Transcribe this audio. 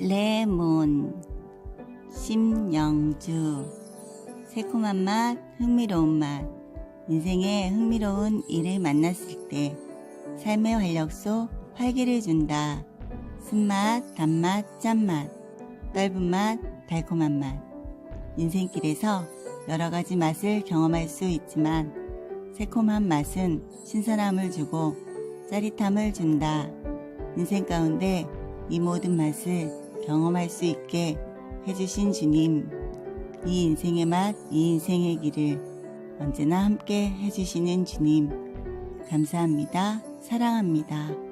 레몬, 심영주, 새콤한 맛, 흥미로운 맛, 인생의 흥미로운 일을 만났을 때 삶의 활력소 활기를 준다. 쓴맛, 단맛, 짠맛, 떫은 맛, 달콤한 맛. 인생길에서 여러 가지 맛을 경험할 수 있지만 새콤한 맛은 신선함을 주고 짜릿함을 준다. 인생 가운데 이 모든 맛을 경험할 수 있게 해주신 주님, 이 인생의 맛, 이 인생의 길을 언제나 함께 해주시는 주님, 감사합니다. 사랑합니다.